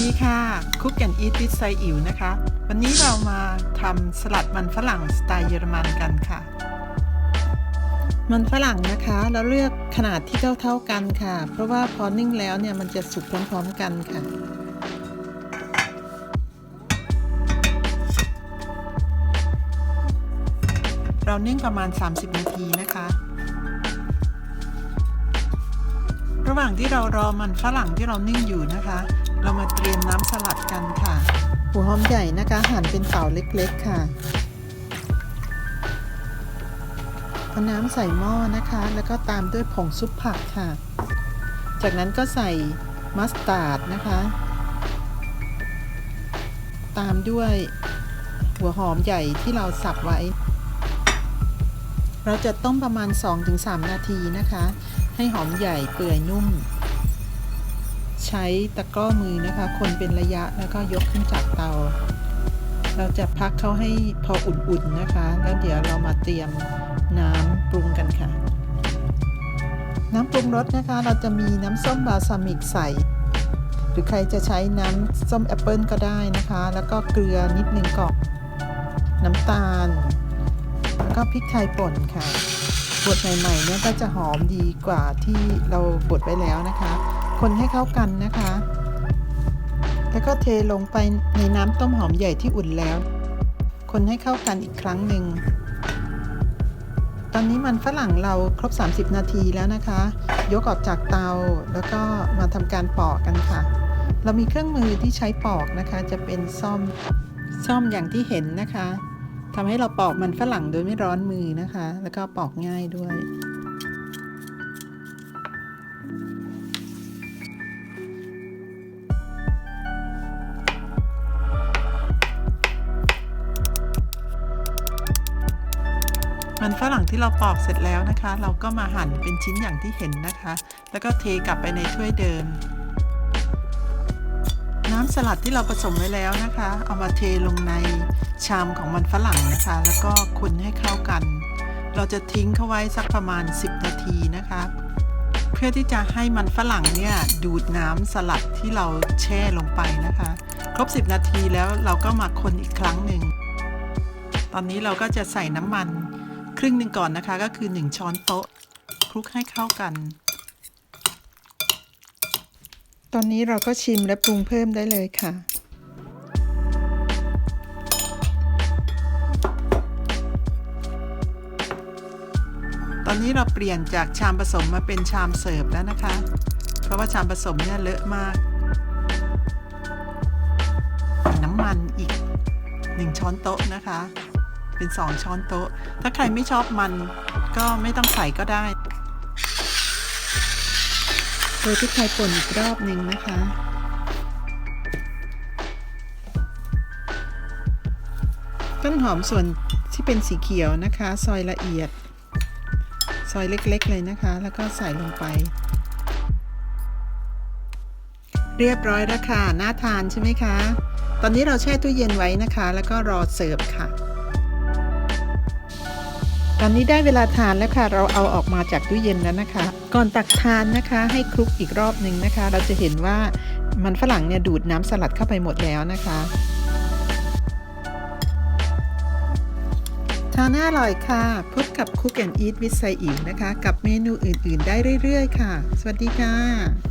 ดีค่ะคุกแอนอีทวิ h ไซอิ๋วนะคะ วันนี้เรามาทำสลัดมันฝรั่งสไตล์เยอรมันกันค่ะ มันฝรั่งนะคะเราเลือกขนาดที่เท่าๆกันค่ะ เพราะว่าพอนึ่งแล้วเนี่ยมันจะสุกพร้อมๆกันค่ะ เรานึ่งประมาณ 30 นาทีนะคะระหว่างที่เรารอมันฝรั่งที่เรานึ่งอยู่นะคะ เรามาเตรียมน้ำสลัดกันค่ะ หัวหอมใหญ่นะคะหั่นเป็นเต่าเล็กๆค่ะเอาน้ำใส่หม้อนะคะ แล้วก็ตามด้วยผงซุปผักค่ะ จากนั้นก็ใส่มัสตาร์ดนะคะ ตามด้วยหัวหอมใหญ่ที่เราสับไว้ เราจะต้มประมาณ 2-3 นาทีนะคะ ให้หอมใหญ่เปื่อยนุ่ม ใช้ตะกร้อมือนะคะ คนเป็นระยะแล้วก็ยกขึ้นจากเตา เราจะพักเขาให้พออุ่นๆนะคะ แล้วเดี๋ยวเรามาเตรียมน้ำปรุงกันค่ะ น้ำปรุงรสนะคะ เราจะมีน้ำส้มบาซามิกใส่ หรือใครจะใช้น้ำส้มแอปเปิลก็ได้นะคะ แล้วก็เกลือนิดนึงก่อนน้ำตาล แล้วก็พริกไทยป่นค่ะบดใหม่ๆเนี่ยก็จะหอมดีกว่าที่เราบดไว้แล้วนะคะ คนให้เข้ากันนะคะ แล้วก็เทลงไปในน้ำต้มหอมใหญ่ที่อุ่นแล้ว คนให้เข้ากันอีกครั้งหนึ่ง ตอนนี้มันฝรั่งเราครบ 30 นาทีแล้วนะคะ ยกออกจากเตาแล้วก็มาทำการปอกกันค่ะ เรามีเครื่องมือที่ใช้ปอกนะคะ จะเป็นซ่อมซ่อมอย่างที่เห็นนะคะทำให้เราปอกมันฝรั่งโดยไม่ร้อนมือนะคะ แล้วก็ปอกง่ายด้วย มันฝรั่งที่เราปอกเสร็จแล้วนะคะ เราก็มาหั่นเป็นชิ้นอย่างที่เห็นนะคะ แล้วก็เทกลับไปในถ้วยเดิม น้ำสลัดที่เราผสมไว้แล้วนะคะ เอามาเทลงในชามของมันฝรั่งนะคะ แล้วก็คนให้เข้ากัน เราจะทิ้งเขาไว้สักประมาณ 10 นาทีนะคะเพื่อที่จะให้มันฝรั่งเนี่ยดูดน้ำสลัดที่เราแช่ลงไปนะคะ ครบ 10 นาทีแล้วเราก็มาคนอีกครั้งหนึ่ง ตอนนี้เราก็จะใส่น้ำมัน ครึ่งหนึ่งก่อนนะคะ ก็คือ 1 ช้อนโต๊ะคลุกให้เข้ากัน ตอนนี้เราก็ชิมและปรุงเพิ่มได้เลยค่ะ ตอนนี้เราเปลี่ยนจากชามผสมมาเป็นชามเสิร์ฟแล้วนะคะ เพราะว่าชามผสมเนี่ยเลอะมาก น้ำมันอีก 1 ช้อนโต๊ะนะคะ เป็น 2 ช้อนโต๊ะ ถ้าใครไม่ชอบมันก็ไม่ต้องใส่ก็ได้โรยพริกไทยป่นอีกรอบหนึ่งนะคะ ต้นหอมส่วนที่เป็นสีเขียวนะคะ ซอยละเอียด ซอยเล็กๆเลยนะคะ แล้วก็ใส่ลงไป เรียบร้อยแล้วค่ะ น่าทานใช่ไหมคะ ตอนนี้เราแช่ตู้เย็นไว้นะคะ แล้วก็รอเสิร์ฟค่ะ ตอนนี้ได้เวลาทานแล้วค่ะ เราเอาออกมาจากตู้เย็นแล้วนะคะ ก่อนตักทานนะคะให้คลุกอีกรอบหนึ่งนะคะ เราจะเห็นว่ามันฝรั่งเนี่ยดูดน้ำสลัดเข้าไปหมดแล้วนะคะทานน่าอร่อยค่ะ พบกับ Cook and Eat with ไซอิ๋วนะคะ กับเมนูอื่น ๆ ได้เรื่อย ๆ ค่ะ สวัสดีค่ะ